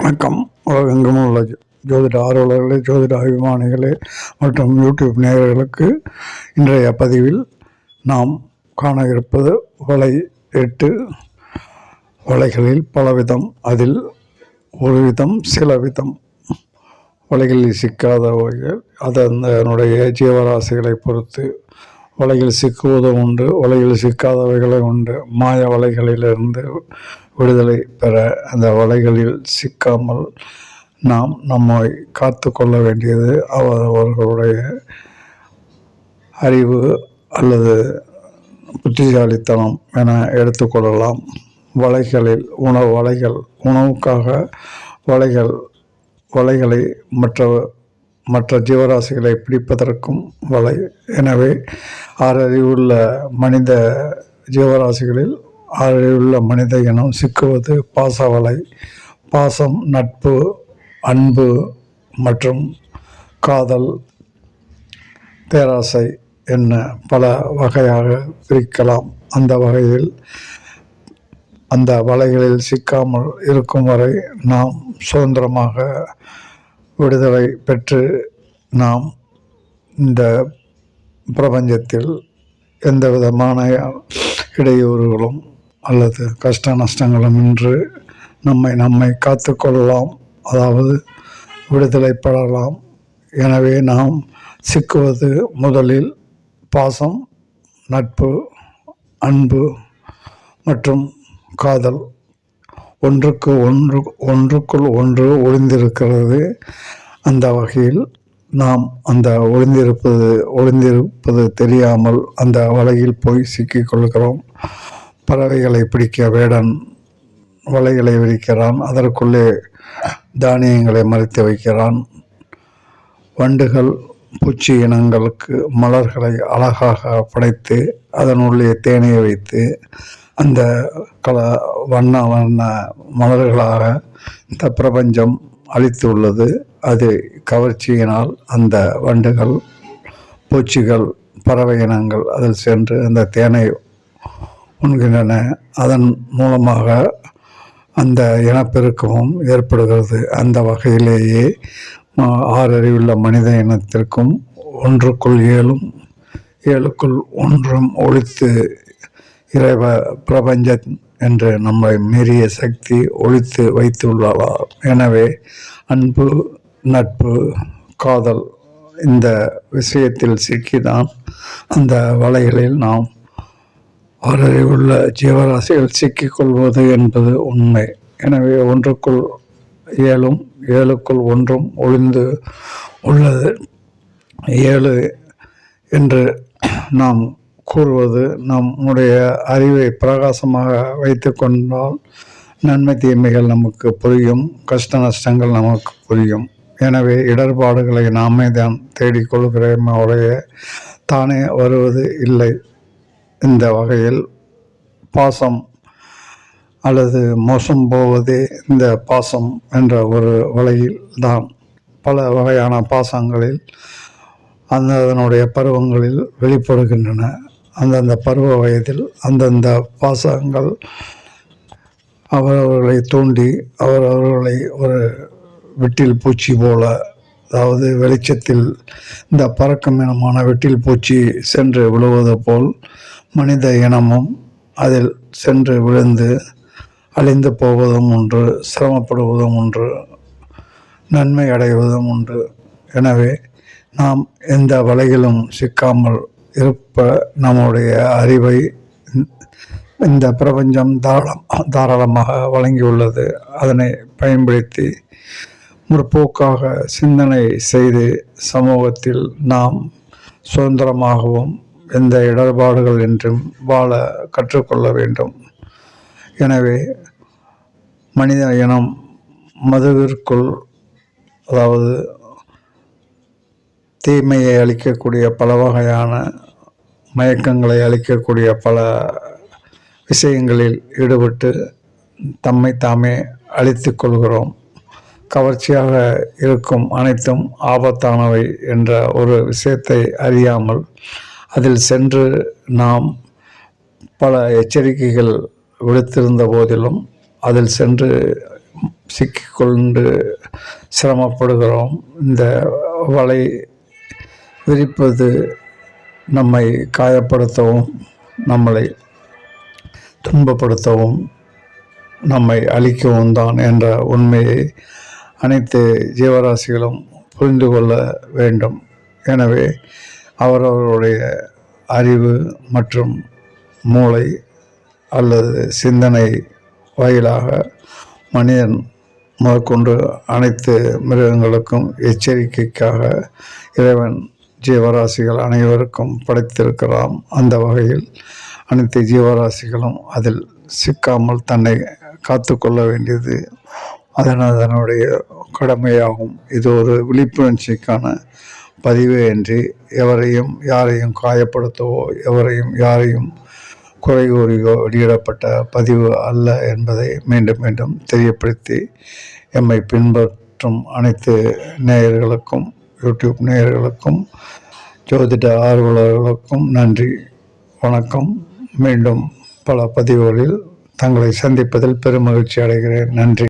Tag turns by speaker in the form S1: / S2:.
S1: வணக்கம். உலகெங்கும் உள்ள ஜோதிட ஆர்வலர்களே ஜோதிட அபிமானிகளே மற்றும் யூடியூப் நேயர்களுக்கு இன்றைய பதிவில் நாம் காண இருப்பது வலை எட்டு வலைகளில் பலவிதம். அதில் ஒரு விதம் சில விதம் வலைகளில் சிக்காத வகைகள் அது அதனுடைய ஜீவராசிகளை பொறுத்து. வலையில் சிக்குவதும் உண்டு வலையில் சிக்காதவைகளும் உண்டு. மாய வலைகளிலிருந்து விடுதலை பெற அந்த வலைகளில் சிக்காமல் நாம் நம்மை காத்து கொள்ள வேண்டியது அவர்களுடைய அறிவு அல்லது புத்திசாலித்தனம் என எடுத்துக்கொள்ளலாம் வலைகளில் உணவு வலைகள் உணவுக்காக வலைகள் வலைகளை மற்ற மற்ற ஜீவராசிகளை பிடிப்பதற்கும் வலை. எனவே ஆறறிவுள்ள மனித ஜீவராசிகளில் ஆறறிவுள்ள மனித இனம் சிக்குவது பாச வலை பாசம் நட்பு அன்பு மற்றும் காதல் பேராசை என்ன பல வகையாக பிரிக்கலாம். அந்த வகையில் அந்த வலைகளில் சிக்காமல் இருக்கும் வரை நாம் சுதந்திரமாக விடுதலை பெற்று நாம் இந்த பிரபஞ்சத்தில் எந்த விதமான இடையூறுகளும் அல்லது கஷ்ட நஷ்டங்களும் இன்று நம்மை நம்மை காத்துக்கொள்ளலாம். அதாவது விடுதலை பெறலாம் எனவே நாம் சிக்குவது முதலில் பாசம் நட்பு அன்பு மற்றும் காதல். ஒன்றுக்கு ஒன்று ஒன்றுக்குள் ஒன்று ஒளிந்திருக்கிறது. அந்த வகையில் நாம் அந்த ஒளிந்திருப்பது ஒளிந்திருப்பது தெரியாமல் அந்த வலையில் போய் சிக்கிக் கொள்கிறோம். பறவைகளை பிடிக்க வேடன் வலைகளை விரிக்கிறான். அதற்குள்ளே தானியங்களை மறைத்து வைக்கிறான். வண்டுகள் பூச்சி இனங்களுக்கு மலர்களை அழகாக படைத்து அதனுள்ளே தேனையை வைத்து அந்த கல வண்ண வண்ண மலர்களாக இந்த பிரபஞ்சம் அளித்துள்ளது அது கவர்ச்சியினால் அந்த வண்டுகள் பூச்சிகள் பறவை இனங்கள் அதில் சென்று அந்த தேனை உண்கின்றன. அதன் மூலமாக அந்த இனப்பெருக்கமும் ஏற்படுகிறது. அந்த வகையிலேயே ஆறறிவுள்ள மனித இனத்திற்கும் ஒன்றுக்குள் ஏழும் ஏழுக்குள் ஒன்றும் ஒழித்து இறைவ பிரபஞ்சம் என்று நம்மை மீறிய சக்தி ஒழித்து வைத்துள்ளார். எனவே அன்பு நட்பு காதல் இந்த விஷயத்தில் சிக்கிதான் அந்த வலைகளில் நாம் உள்ள ஜீவராசிகள் சிக்கிக்கொள்வது என்பது உண்மை. எனவே ஒன்றுக்குள் ஏழும் ஏழுக்குள் ஒன்றும் ஒளிந்து உள்ளது. ஏழு என்று நாம் கூறுவது நம்முடைய அறிவை பிரகாசமாக வைத்து கொண்டால் நன்மை தீமைகள் நமக்கு புரியும் கஷ்ட நஷ்டங்கள் நமக்கு புரியும். எனவே இடர்பாடுகளை நாமே தான் தேடிக்கொள்கிறோமே. ஒழிய தானே வருவது இல்லை. இந்த வகையில் பாசம் அல்லது மோசம் போவதே இந்த பாசம் என்ற ஒரு வலையில் தான் பல வகையான பாசங்களில் அந்த அதனுடைய பருவங்களில் வெளிப்படுகின்றன. அந்தந்த பருவ வயதில் அந்தந்த பாசங்கள் அவரவர்களை தூண்டி அவரவர்களை ஒரு விட்டில் பூச்சி போல அதாவது வெளிச்சத்தில் இந்த பறக்கும் இனமான வெட்டில் பூச்சி சென்று விழுவது போல் மனித இனமும் அதில் சென்று விழுந்து அழிந்து போவதும் ஒன்று சிரமப்படுவதும் ஒன்று நன்மை அடைவதும் உண்டு எனவே நாம் எந்த வலையிலும் சிக்காமல் இருப்ப நம்முடைய அறிவை இந்த பிரபஞ்சம் தாராளம் தாராளமாக வழங்கியுள்ளது. அதனை பயன்படுத்தி முற்போக்காக சிந்தனை செய்து சமூகத்தில் நாம் சுதந்திரமாகவும் எந்த இடர்பாடுகள் என்றும் வாழ கற்றுக்கொள்ள வேண்டும். எனவே மனித இனம் மதுவிற்குள் அதாவது தீமையை அளிக்கக்கூடிய பல வகையான மயக்கங்களை அளிக்கக்கூடிய பல விஷயங்களில் ஈடுபட்டு தம்மை தாமே அழித்து கொள்கிறோம். கவர்ச்சியாக இருக்கும் அனைத்தும் ஆபத்தானவை என்ற ஒரு விஷயத்தை அறியாமல் அதில் சென்று நாம் பல எச்சரிக்கைகள் விடுத்திருந்த போதிலும் அதில் சென்று சிக்கிக்கொண்டு சிரமப்படுகிறோம். இந்த வலை விரிப்பது நம்மை காயப்படுத்தவும் நம்மளை துன்பப்படுத்தவும் நம்மை அழிக்கவும் தான் என்ற உண்மையை அனைத்து ஜீவராசிகளும் புரிந்து கொள்ள வேண்டும். எனவே அவரவருடைய அறிவு மற்றும் மூளை அல்லது சிந்தனை வாயிலாக மனிதன் முதற்கொண்டு அனைத்து மிருகங்களுக்கும் எச்சரிக்கைக்காக இறைவன் ஜீவராசிகள் அனைவருக்கும் படைத்திருக்கிறான். அந்த வகையில் அனைத்து ஜீவராசிகளும் அதில் சிக்காமல் தன்னை காத்து கொள்ள வேண்டியது அதன் அதனுடைய கடமையாகும். இது ஒரு விழிப்புணர்ச்சிக்கான பதிவே அன்றி எவரையும் யாரையும் காயப்படுத்தவோ எவரையும் யாரையும் குறை கூறியோ வெளியிடப்பட்ட பதிவு அல்ல என்பதை மீண்டும் மீண்டும் தெரியப்படுத்தி எம்மை பின்பற்றும் அனைத்து நேயர்களுக்கும் யூடியூப் நேயர்களுக்கும் ஜோதிட ஆர்வலர்களுக்கும் நன்றி வணக்கம். மீண்டும் பல பதிவுகளில் தங்களை சந்திப்பதில் பெருமகிழ்ச்சி அடைகிறேன். நன்றி.